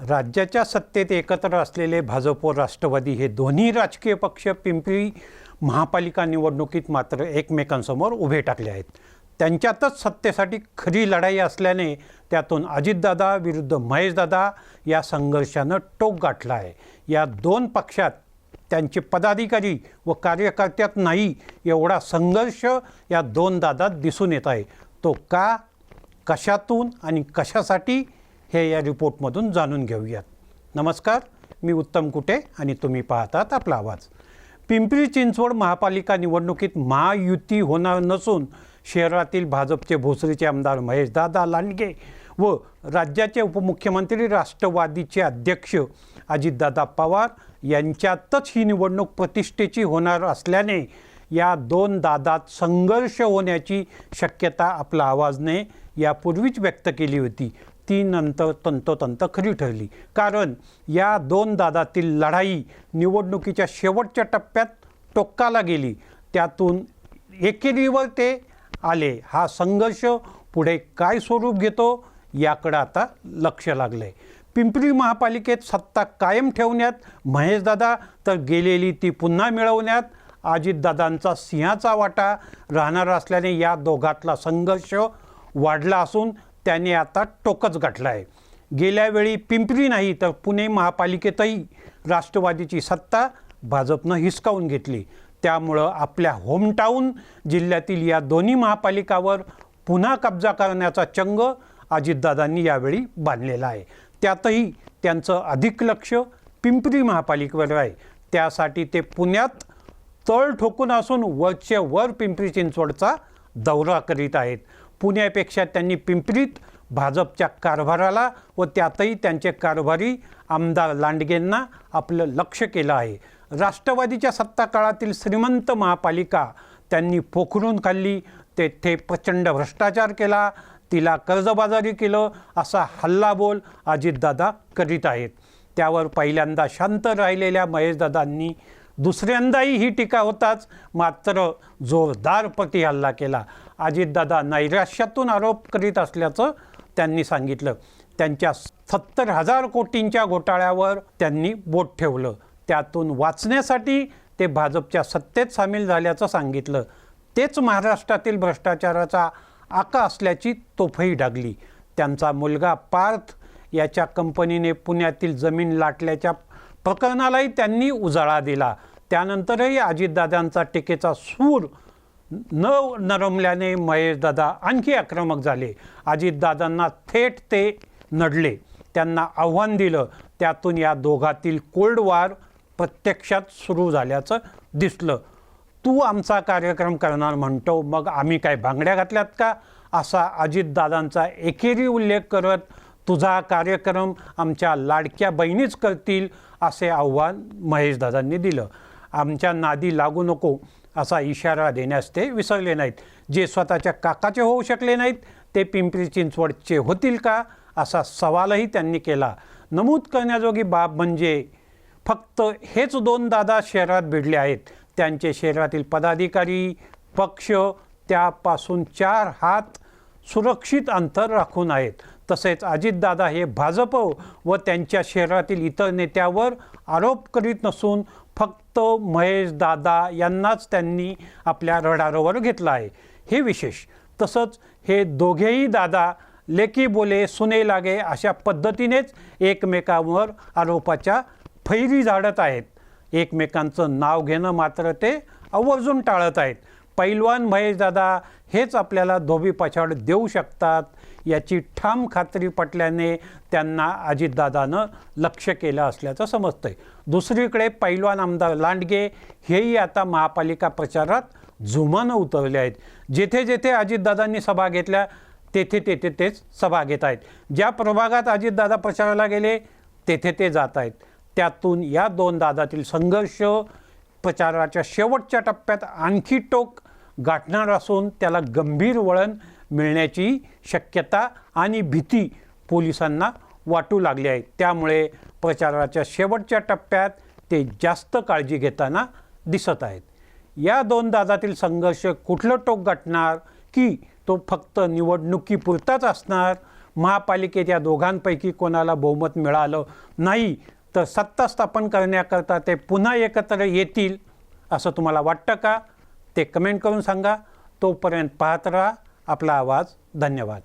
राज्याच्या सत्तेत एकत्र असलेले भाजप व राष्ट्रवादी हे दोन्ही राजकीय पक्ष पिंपरी महापालिका निवडणुकीत मात्र एकमेकांसमोर उभे टाकले आहेत. त्यांच्यातच सत्तेसाठी खरी लढाई असल्याने त्यातून अजितदादा विरुद्ध महेशदादा या संघर्षानं टोक गाठला आहे. या दोन पक्षात त्यांचे पदाधिकारी व कार्यकर्त्यात नाही एवढा संघर्ष या दोन दादात दिसून येत आहे. तो का कशातून आणि कशासाठी हे या रिपोर्टमधून जाणून घेऊयात. नमस्कार मी उत्तम कुटे आणि तुम्ही पाहतात आपला आवाज. पिंपरी चिंचवड महापालिका निवडणुकीत महायुती होणार नसून शहरातील भाजपचे भोसरीचे आमदार महेशदादा लांडगे व राज्याचे उपमुख्यमंत्री राष्ट्रवादीचे अध्यक्ष अजितदादा पवार यांच्यातच ही निवडणूक प्रतिष्ठेची होणार असल्याने या दोन दादात संघर्ष होण्याची शक्यता आपला आवाजने यापूर्वीच व्यक्त केली होती. ती नंतर तंतोतंत खरी ठरली. कारण या दोन दादातील लढाई निवडणुकीच्या शेवटच्या टप्प्यात टोकाला गेली. त्यातून एकेरीवर ते आले. हा संघर्ष पुढे काय स्वरूप घेतो याकडं आता लक्ष लागलं आहे पिंपरी महापालिकेत सत्ता कायम ठेवण्यात महेशदादा तर गेलेली ती पुन्हा मिळवण्यात अजितदादांचा सिंहाचा वाटा राहणार असल्याने या दोघातला संघर्ष वाढला असून त्याने आता टोकच गाठला आहे गेल्या वेळी पिंपरी नाही तर पुणे महापालिकेतही राष्ट्रवादीची सत्ता भाजपनं हिसकावून घेतली. त्यामुळं आपल्या होमटाऊन जिल्ह्यातील या दोन्ही महापालिकावर पुन्हा कब्जा करण्याचा चंग अजितदादांनी यावेळी बांधलेला आहे. त्यातही त्यांचं अधिक लक्ष पिंपरी महापालिकेवर आहे. त्यासाठी ते पुण्यात तळ ठोकून असून वरचे वर पिंपरी चिंचवडचा दौरा करीत आहेत. पुण्यापेक्षा त्यांनी पिंपरीत भाजपच्या कारभाराला व त्यातही त्यांचे कारभारी आमदार लांडगेंना आपलं लक्ष केलं आहे. राष्ट्रवादीच्या सत्ता काळातील श्रीमंत महापालिका त्यांनी पोखरून खाल्ली. तेथे प्रचंड भ्रष्टाचार केला. तिला कर्जबाजारी केलं. असा हल्लाबोल अजितदादा करीत आहेत. त्यावर पहिल्यांदा शांत राहिलेल्या महेशदादांनी दुसऱ्यांदाही ही टीका होताच मात्र जोरदार प्रतिहल्ला केला. अजितदादा नैराश्यातून आरोप करीत असल्याचं त्यांनी सांगितलं. त्यांच्या सत्तर हजार कोटींच्या घोटाळ्यावर त्यांनी बोट ठेवलं. त्यातून वाचण्यासाठी ते भाजपच्या सत्तेत सामील झाल्याचं सांगितलं. तेच महाराष्ट्रातील भ्रष्टाचाराचा आका असल्याची तोफही डागली. त्यांचा मुलगा पार्थ याच्या कंपनीने पुण्यातील जमीन लाटल्याच्या प्रकरणालाही त्यांनी उजाळा दिला. त्यानंतरही अजितदादांचा टीकेचा सूर न नरमल्याने महेशदादा आणखी आक्रमक झाले. अजितदादांना थेट ते नडले. त्यांना आव्हान दिलं. त्यातून या दोघातील कोल्ड वॉर प्रत्यक्षात सुरू झाल्याचं दिसलं. तू आमचा कार्यक्रम करणार म्हणतो. मग आम्ही काय बांगड्या घातल्यात का? असा अजितदादांचा एकेरी उल्लेख करत तुझा कार्यक्रम आमच्या लाडक्या बहिणीच करतील असे आव्हान महेशदादांनी दिलं. आमच्या नादी लागू नको असा इशारा देण्यास ते विसरले नाहीत. जे स्वतःच्या काकाचे होऊ शकले नाहीत ते पिंपरी चिंचवडचे होतील का असा सवालही त्यांनी केला. नमूद करण्याजोगी बाब म्हणजे फक्त हेच दोन दादा शहरात भिडले आहेत. त्यांचे शहरातील पदाधिकारी पक्ष त्यापासून चार हात सुरक्षित अंतर राखून आहेत. तसेच अजितदादा हे भाजप व त्यांच्या शहरातील इतर नेत्यावर आरोप करीत नसून फक्त महेश दादा यांनाच त्यांनी आपल्या रडारवर घेतलं आहे. हे विशेष. तसंच हे दोघेही दादा लेकी बोले सुने लागे अशा पद्धतीनेच एकमेकांवर आरोपाच्या फैरी झाडत आहेत. एकमेकांचं नाव घेणं मात्र ते आवर्जून टाळत आहेत. पैलवान महेशदादा हेच आपल्याला धोबी पछाड देऊ शकतात. याची ठाम खात्री पटल्याने त्यांना अजितदादानं लक्ष केलं असल्याचं समजतंय. दुसरीकडे पैलवान आमदार लांडगे हेही आता महापालिका प्रचारात झुमानं उतरले आहेत. जेथे जेथे अजितदादांनी सभा घेतल्या तेथे तेथे तेच सभा घेत आहेत. ज्या प्रभागात अजितदादा प्रचाराला गेले तेथे ते जात आहेत. त्यातून या दोन दादातील संघर्ष प्रचाराच्या शेवटच्या टप्प्यात आणखी टोक गाठणार असून त्याला गंभीर वळण मिळण्याची शक्यता आणि भीती पोलिसांना वाटू लागली आहे. त्यामुळे प्रचाराच्या शेवटच्या टप्प्यात ते जास्त काळजी घेताना दिसत आहेत. या दोन दादातील संघर्ष कुठलं टोक गाठणार की तो फक्त निवडणुकीपुरताच असणार? महापालिकेत या दोघांपैकी कोणाला बहुमत मिळालं नाही तर सत्ता स्थापन करण्याकरता ते पुन्हा एकत्र येतील असं तुम्हाला वाटतं का? ते कमेंट करून सांगा. तोपर्यंत पाहत राहा. आपला आवाज. धन्यवाद.